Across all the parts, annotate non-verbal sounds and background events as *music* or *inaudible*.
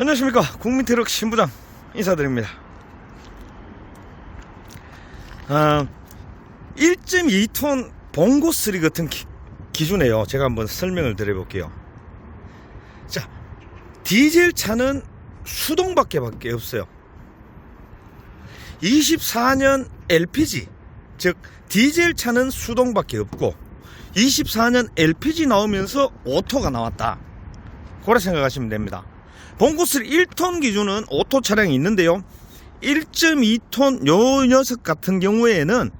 안녕하십니까. 국민트럭 신부장 인사드립니다. 아, 1.2톤 봉고3 같은 기, 기준에요. 제가 한번 설명을 드려볼게요. 자 디젤 차는 수동밖에 밖에 없어요. 24년 LPG 즉 디젤 차는 수동밖에 없고 24년 LPG 나오면서 오토가 나왔다. 그렇게 생각하시면 됩니다 봉고스 1톤 기준은 오토 차량이 있는데요. 1.2톤 요 녀석 같은 경우에는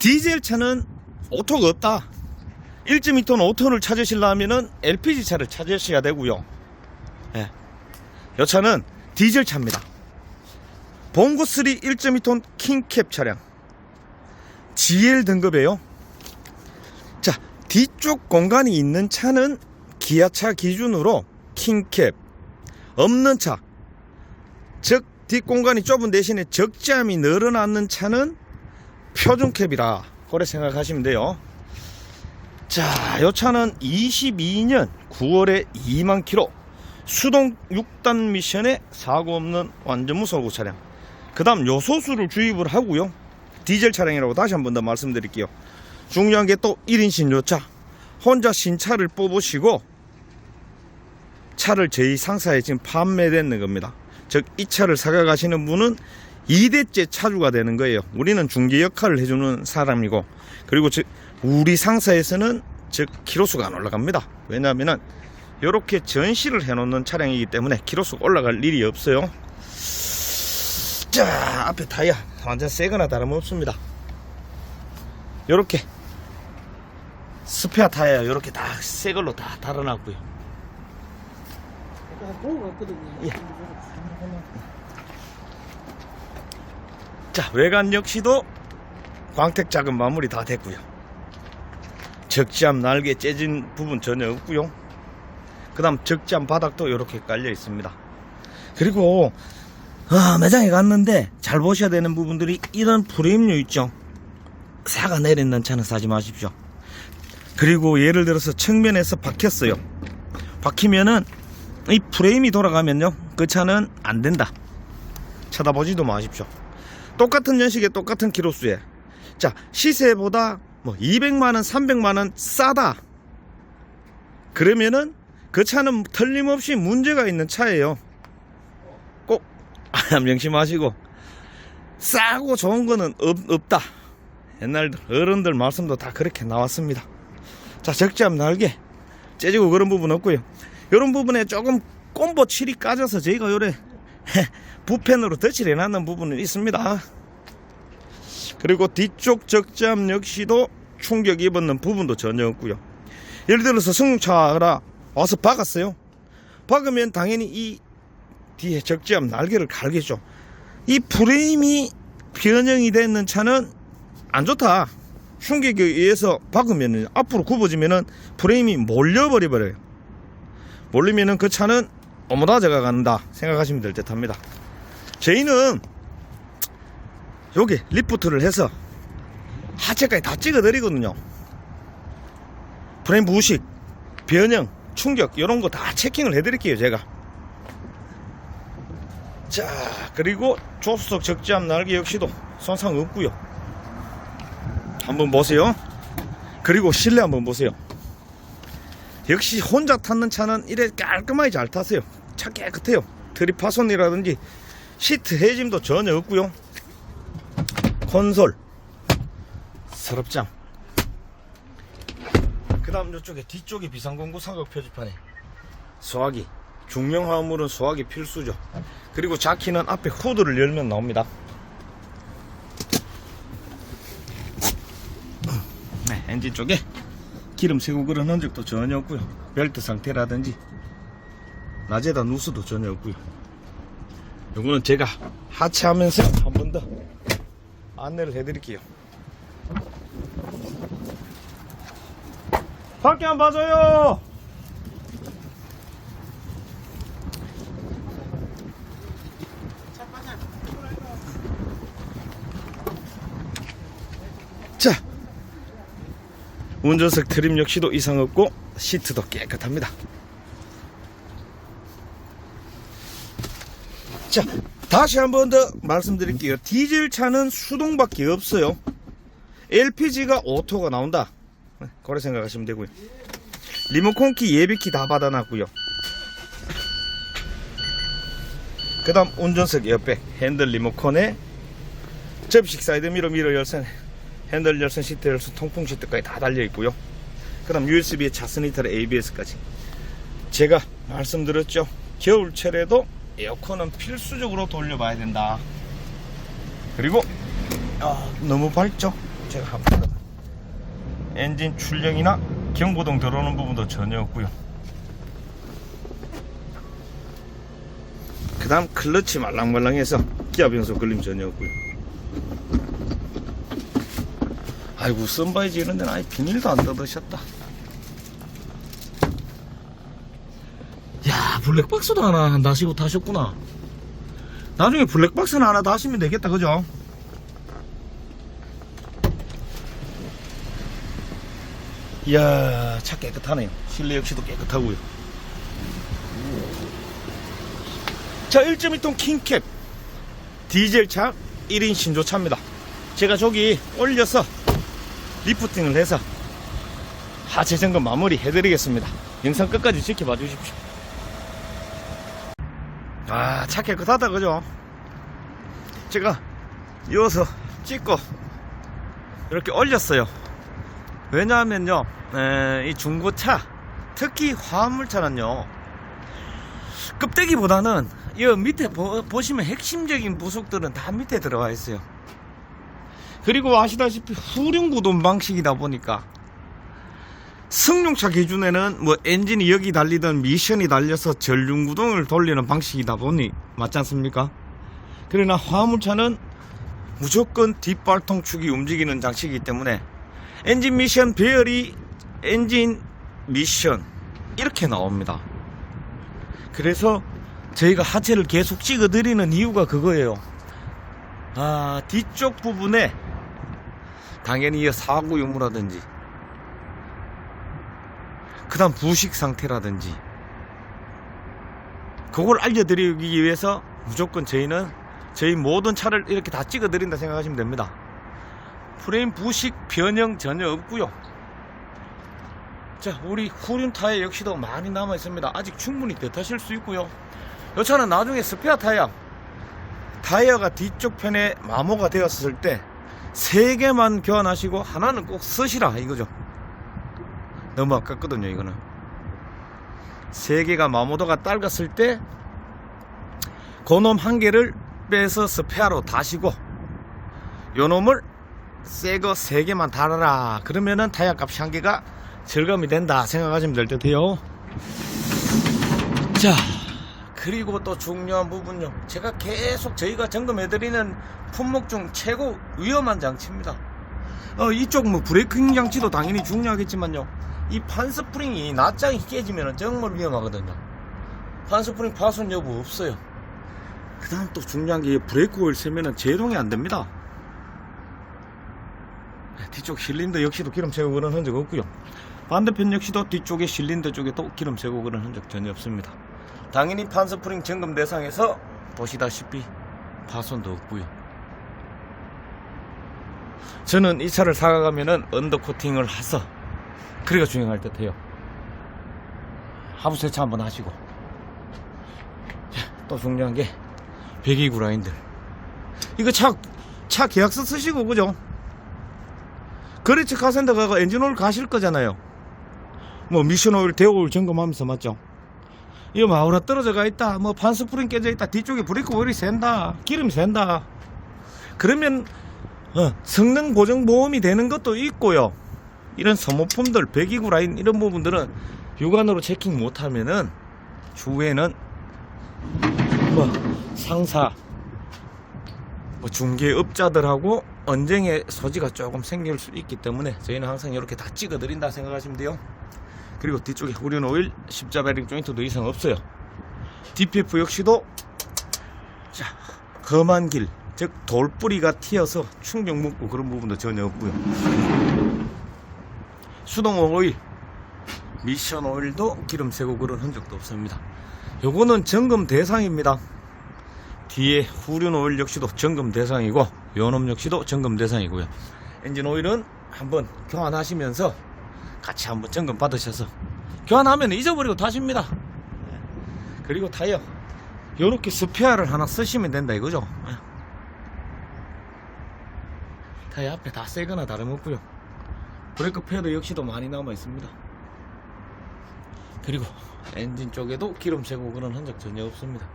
디젤 차는 오토가 없다. 1.2톤 오토를 찾으시려면 LPG 차를 찾으셔야 되고요. 예. 이 차는 디젤 차입니다. 봉고 3 1.2톤 킹캡 차량. GL 등급이에요. 자 뒤쪽 공간이 있는 차는 기아차 기준으로 킹캡 없는 차, 즉 뒷공간이 좁은 대신에 적재함이 늘어나는 차는 표준캡이라 그래 생각하시면 돼요. 자, 이 차는 22년 9월에 2만 킬로 수동 6단 미션에 사고 없는 완전 무소고 차량. 그 다음 요소수를 주입을 하고요. 디젤 차량이라고 다시 한 번 더 말씀드릴게요. 중요한 게 또 1인 신조차. 혼자 신차를 뽑으시고 차를 저희 상사에 지금 판매되는 겁니다. 즉, 이 차를 사가 가시는 분은 2대째 차주가 되는 거예요. 우리는 중개 역할을 해주는 사람이고, 그리고 즉, 우리 상사에서는 즉, 키로수가 안 올라갑니다. 왜냐하면은, 이렇게 전시를 해놓는 차량이기 때문에 키로수가 올라갈 일이 없어요. 자, 앞에 타이어 완전 새거나 다름없습니다. 이렇게 스페어 타이어 이렇게 다 새 걸로 다 달아놨고요. 보고 갔거든요. 예. 자, 외관 역시도 광택 작은 마무리 다 됐고요. 적지함 날개 째진 부분 전혀 없고요. 그 다음 적지함 바닥도 이렇게 깔려 있습니다. 그리고 아, 매장에 갔는데 잘 보셔야 되는 부분들이 이런 프레임류 있죠. 사가 내리는 차는 사지 마십시오. 그리고 예를 들어서 측면에서 박혔어요. 박히면은 이 프레임이 돌아가면요 그 차는 안 된다. 쳐다보지도 마십시오. 똑같은 연식에 똑같은 키로수에. 자 시세보다 뭐 200만원 300만원 싸다. 그러면은 그 차는 틀림없이 문제가 있는 차예요. 꼭 *laughs* 명심하시고. 싸고 좋은 거는 없, 없다. 옛날 어른들 말씀도 다 그렇게 나왔습니다. 자 적재함 날개. 째지고 그런 부분 없고요 이런 부분에 조금 꼼보 칠이 까져서 저희가 요래 *laughs* 부펜으로 덧칠 해 놨는 부분은 있습니다. 그리고 뒤쪽 적재함 역시도 충격 입었는 부분도 전혀 없고요. 예를 들어서 승용차라 와서 박았어요. 박으면 당연히 이 뒤에 적재함 날개를 갈겠죠. 이 프레임이 변형이 되는 차는 안 좋다. 충격에 의해서 박으면 앞으로 굽어지면 프레임이 몰려버려 버려요. 몰리면은 그 차는 어머다 제가 간다 생각하시면 될 듯 합니다. 저희는 여기 리프트를 해서 하체까지 다 찍어 드리거든요. 프레임 부식, 변형, 충격 이런 거 다 체킹을 해 드릴게요, 제가. 자, 그리고 조수석 적재함 날개 역시도 손상 없고요. 한번 보세요. 그리고 실내 한번 보세요. 역시 혼자 탔는 차는 이래 깔끔하게 잘 타세요. 차 깨끗해요. 드립 파손이라든지 시트 해짐도 전혀 없고요. 콘솔, 서랍장. 그 다음 이쪽에 뒤쪽에 비상공구 사각 표지판에 소화기. 중형 화물은 소화기 필수죠. 그리고 자키는 앞에 후드를 열면 나옵니다. *clears throat* 네, 엔진 쪽에 기름 새고 그런 흔적도 전혀 없고요. 벨트 상태라든지 낮에다 누수도 전혀 없고요. 요거는 제가 하차하면서 한 번 더 안내를 해드릴게요. 밖에 안 봐줘요. 운전석 트림 역시도 이상 없고 시트도 깨끗합니다. 자, 다시 한 번 더 말씀드릴게요. 디젤 차는 수동밖에 없어요. LPG가 오토가 나온다. 네, 그렇게 생각하시면 되고요. 리모컨 키, 예비키 다 받아놨고요. 그 다음 운전석 옆에 핸들 리모컨에 접식 사이드 미러 미러 열선 핸들 열선 시트 열선 통풍 시트까지 다 달려 있고요. 그 다음 USB에 자스니터의 ABS까지 제가 말씀드렸죠. 겨울철에도 에어컨은 필수적으로 돌려봐야 된다. 그리고 아, 너무 밝죠? 제가 한번 엔진 출력이나 경고등 들어오는 부분도 전혀 없고요. 그 다음 클러치 말랑말랑해서 기아 변속 걸림 전혀 없고요. 아이고 썬바이지 이런 데는 아예 비닐도 안 뜯으셨다. 야 블랙박스도 하나 다시고 타셨구나. 나중에 블랙박스는 하나 다시면 되겠다 그죠? 이야 차 깨끗하네요 실내 역시도 깨끗하고요 자 1.2톤 킹캡 디젤차 1인 신조차입니다 제가 저기 올려서 리프팅을 해서 하체 점검 마무리 해드리겠습니다. 영상 끝까지 지켜봐 주십시오. 아 차 깨끗하다 그죠? 제가 이어서 찍고 이렇게 올렸어요. 왜냐하면요 에, 이 중고차 특히 화물차는요 껍데기보다는 이 밑에 보, 보시면 핵심적인 부속들은 다 밑에 들어가 있어요 그리고 아시다시피 후륜 구동 방식이다 보니까 승용차 기준에는 뭐 엔진이 여기 달리던 미션이 달려서 전륜 구동을 돌리는 방식이다 보니 맞지 않습니까? 그러나 화물차는 무조건 뒷발통축이 움직이는 장치이기 때문에 엔진 미션 배열이 엔진 미션 이렇게 나옵니다. 그래서 저희가 하체를 계속 찍어 드리는 이유가 그거예요. 아, 뒤쪽 부분에 당연히 이 사고 유무라든지 그 다음 부식 상태라든지 그걸 알려드리기 위해서 무조건 저희는 저희 모든 차를 이렇게 다 찍어 드린다 생각하시면 됩니다. 프레임 부식 변형 전혀 없고요. 자, 우리 후륜 타이어 역시도 많이 남아 있습니다. 아직 충분히 더 타실 수 있고요. 이 차는 나중에 스페어 타이어 타이어가 뒤쪽 편에 마모가 되었을 때 세 개만 교환하시고 하나는 꼭 쓰시라 이거죠. 너무 아깝거든요, 이거는. 세 개가 마모도가 딸갔을 때 그놈 한 개를 빼서 스페어로 다시고 요 놈을 새거 세 개만 달아라. 그러면은 타이어 값이 한 개가 절감이 된다 생각하시면 될 듯해요. 자, 그리고 또 중요한 부분요. 제가 계속 저희가 점검해드리는 품목 중 최고 위험한 장치입니다. 어, 이쪽 뭐 브레이킹 장치도 당연히 중요하겠지만요. 이 판스프링이 낱장이 깨지면 정말 위험하거든요. 판스프링 파손 여부 없어요. 그 다음 또 중요한 게 브레이크 오일 쓰면은 제동이 안 됩니다. 네, 뒤쪽 실린더 역시도 기름 제거 그런 흔적 없고요. 반대편 역시도 뒤쪽에 실린더 쪽에 또 기름 제거 그런 흔적 전혀 없습니다. 당연히 판스프링 점검 대상에서 보시다시피 파손도 없고요. 저는 이 차를 사가가면은 언더코팅을 해서 그래가 중요할 듯해요. 하부 세차 한번 하시고 자, 또 중요한 게 배기구 라인들 이거 차, 차 계약서 쓰시고 그죠? 거래처 카센터 가고 엔진오일 가실 거잖아요. 뭐 미션 오일, 대오 오일 점검하면서 맞죠? 이거 마우라 떨어져 가 있다. 뭐 판스프링 깨져 있다. 뒤쪽에 브레이크 오일이 샌다. 기름이 샌다. 그러면 어, 성능 보정 보험이 되는 것도 있고요. 이런 소모품들, 배기구 라인 이런 부분들은 육안으로 체킹 못하면은 추후에는 뭐 상사, 뭐 중개업자들하고 언쟁의 소지가 조금 생길 수 있기 때문에 저희는 항상 이렇게 다 찍어 드린다 생각하시면 돼요. 그리고 뒤쪽에 후륜 오일, 십자 베링 조인트도 이상 없어요. DPF 역시도 자 험한 길, 즉 돌뿌리가 튀어서 충격 먹고 그런 부분도 전혀 없고요. 수동 오일, 미션 오일도 기름 새고 그런 흔적도 없습니다. 요거는 점검 대상입니다. 뒤에 후륜 오일 역시도 점검 대상이고 연홈 역시도 점검 대상이고요 엔진 오일은 한번 교환하시면서 같이 한번 점검 받으셔서 교환하면 잊어버리고 다십니다. 그리고 타이어 요렇게 스페어를 하나 쓰시면 된다 이거죠? 예. 타이어 앞에 다 새거나 다름없고요. 브레이크 패드 역시도 많이 남아 있습니다. 그리고 엔진 쪽에도 기름 새고 그런 흔적 전혀 없습니다.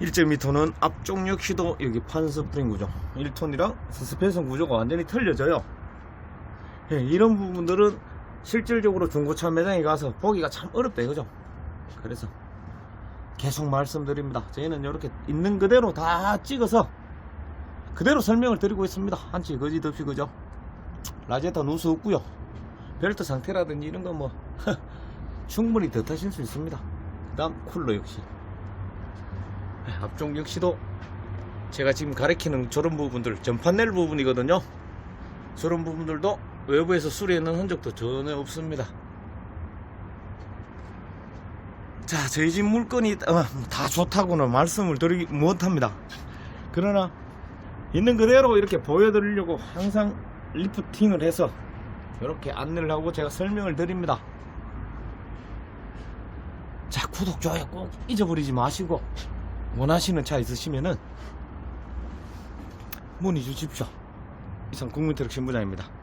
1.2톤은 앞쪽 역시도 여기 판 스프링 구조. 1톤이랑 서스펜션 구조가 완전히 틀려져요 예, 이런 부분들은 실질적으로 중고차 매장에 가서 보기가 참 어렵다 이거죠? 그래서 계속 말씀드립니다. 저희는 이렇게 있는 그대로 다 찍어서 그대로 설명을 드리고 있습니다. 한치 거짓 없이 그죠? 라제타 누수 없고요. 벨트 상태라든지 이런 거 뭐 *laughs* 충분히 더 타실 수 있습니다. 그 다음 쿨러 역시. 네, 앞쪽 역시도 제가 지금 가리키는 저런 부분들 전판 넬 부분이거든요. 저런 부분들도 외부에서 수리해놓은 흔적도 전혀 없습니다. 자 저희 집 물건이 어, 다 좋다고는 말씀을 드리기 못합니다. 그러나 있는 그대로 이렇게 보여드리려고 항상 리프팅을 해서 이렇게 안내를 하고 제가 설명을 드립니다. 자 구독 좋아요 꼭 잊어버리지 마시고 원하시는 차 있으시면은 문의 주십시오. 이상 국민트럭 신부장입니다